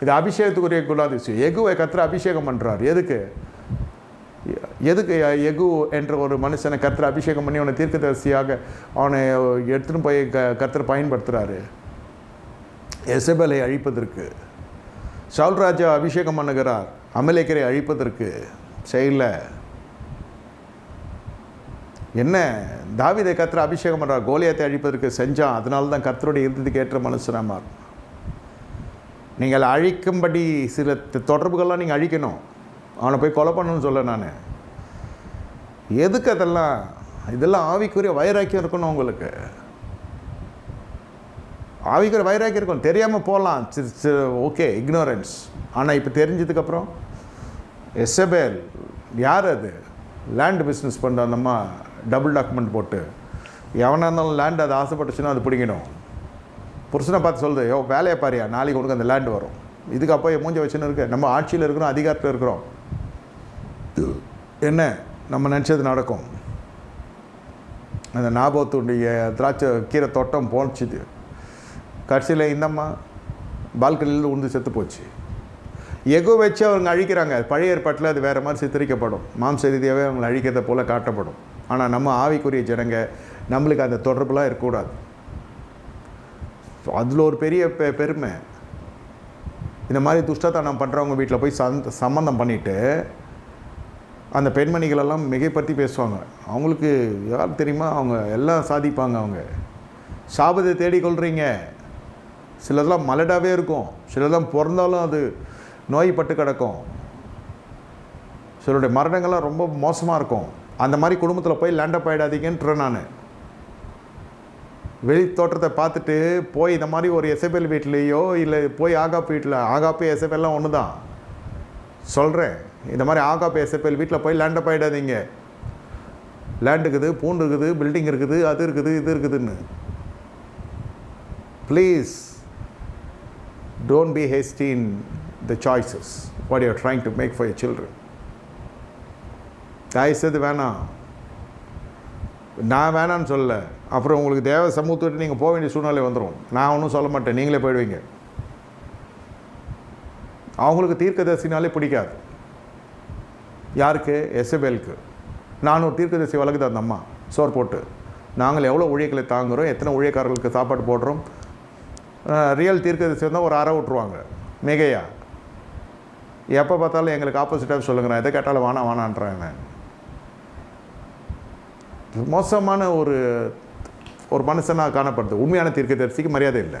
இது அபிஷேகத்துக்குரிய குலாதிசயம். எகுவை கத்திர அபிஷேகம் பண்ணுறார் எதுக்கு? எதுக்கு எகு என்ற ஒரு மனுஷனை கர்த்தர் அபிஷேகம் பண்ணி அவனை தீர்க்கதரிசியாக அவனை எடுத்துன்னு போய் க கர்த்தர் பயன்படுத்துகிறாரு எசபலை அழிப்பதற்கு. சவுல் ராஜா அபிஷேகம் பண்ணுகிறார். அமலேக்கரை அழிப்பதற்கு. செய்யல. என்ன? தாவிதை கத்திர அபிஷேகம் பண்ணுறார் கோலியத்தை அழிப்பதற்கு செஞ்சான். அதனால தான் கத்தருடைய இருந்ததுக்கு ஏற்ற மனுஷனாக மாறும். நீங்கள் அழிக்கும்படி சில தொடர்புகள்லாம் நீங்கள் அழிக்கணும். அவனை போய் கொலை பண்ணணும்னு சொல்ல நான். எதுக்கு அதெல்லாம்? இதெல்லாம் ஆவிக்குரிய வைராக்கியம் இருக்கணும் உங்களுக்கு. ஆவிக்குரிய வைராக்கியம் இருக்கும். தெரியாமல் போகலாம் ஓகே இக்னோரன்ஸ் ஆனால் இப்போ தெரிஞ்சதுக்கப்புறம் எஸ்எபேல் யார் அது? லேண்ட் பிஸ்னஸ் பண்ணுற அந்தம்மா டபுள் டாக்குமெண்ட் போட்டு. எவனாக இருந்தாலும் லேண்ட் அது ஆசைப்பட்டுச்சுன்னா அது பிடிக்கணும் புருஷனை பார்த்து சொல்லுது யோ வேலையை பாரியா நாளைக்கு உனக்கு அந்த லேண்ட் வரும். இதுக்கு அப்போ மூஞ்ச வச்சுன்னு இருக்கு. நம்ம ஆட்சியில் இருக்கிறோம் அதிகாரத்தில் இருக்கிறோம். என்ன? நம்ம நினச்சது நடக்கும். அந்த நாபத்துடைய திராட்சை கீரை தோட்டம் போச்சுது கடைசியில் இந்தம்மா பால்கனியில் உந்து செத்து போச்சு. எகோ வச்சு அவங்க அழிக்கிறாங்க. பழைய ஏற்பாட்டில் அது வேறு மாதிரி சித்தரிக்கப்படும். மாம்ச ரீதியாகவே அவங்களை அழிக்கிறத போல் காட்டப்படும். ஆனால் நம்ம ஆவிக்குரிய ஜனங்க நம்மளுக்கு அந்த தொடர்புலாம் இருக்கக்கூடாது. அதில் ஒரு பெரிய பெ பெருமை. இந்த மாதிரி துஷ்டத்தனம் பண்ணுறவங்க வீட்டில் போய் சந்த சம்மந்தம் பண்ணிவிட்டு அந்த பெண்மணிகளெல்லாம் மிகைப்படுத்தி பேசுவாங்க. அவங்களுக்கு யார் தெரியுமா? அவங்க எல்லாம் சாதிப்பாங்க அவங்க. சாபத்தை தேடிக்கொள்கிறீங்க சிலதெல்லாம் மலடாவே இருக்கும். சிலதெல்லாம் பிறந்தாலும் அது நோய்பட்டு கிடக்கும். சிலருடைய மரணங்கள்லாம் ரொம்ப மோசமாக இருக்கும். அந்த மாதிரி குடும்பத்தில் போய் லேண்டப் ஆகிடாதீங்கன்றேன் நான். வெளி தோற்றத்தை பார்த்துட்டு போய் இந்த மாதிரி ஒரு எசபெல் வீட்லேயோ இல்லை போய் ஆகாப் வீட்டில் ஆகாப்பு எசபெல்லாம் ஒன்று தான். சொல்கிறேன் இந்த மாதிரி ஆகாப்பு எசபெல் வீட்டில் போய் லேண்டை போயிடாதீங்க. லேண்ட் இருக்குது பூண்டு இருக்குது பில்டிங் இருக்குது அது இருக்குது இது இருக்குதுன்னு. Please don't be hasty in the choices what you're trying to make for your children தயவுசெய்து வேணாம். நான் வேணான்னு சொல்லலை. அப்புறம் உங்களுக்கு தேவ சமூகத்தை விட்டு நீங்கள் போக வேண்டிய சூழ்நிலை வந்துடும் நான் ஒன்றும் சொல்ல மாட்டேன். நீங்களே போயிடுவீங்க. அவங்களுக்கு தீர்க்கதரிசினாலே பிடிக்காது. யாருக்கு? எஸ்எபேலுக்கு நான் ஒரு தீர்க்கதரிசி வழக்குது அந்த அம்மா. சோர் போட்டு. நாங்கள் எவ்வளோ ஊழியர்களை தாங்குகிறோம் எத்தனை ஊழியக்காரர்களுக்கு சாப்பாடு போடுறோம்? ரியல் தீர்க்கதரிசி வந்தால் ஒரு அறை விட்ருவாங்க மிகையா? எப்போ பார்த்தாலும் எங்களுக்கு ஆப்போசிட்டாக சொல்லுங்க. நான் எதை கேட்டாலும் வேணாம் வேணான்றேன் நான் மோசமான ஒரு ஒரு மனுஷனாக காணப்படுது. உண்மையான தீர்க்கதரிசிக்கு மரியாதை இல்லை.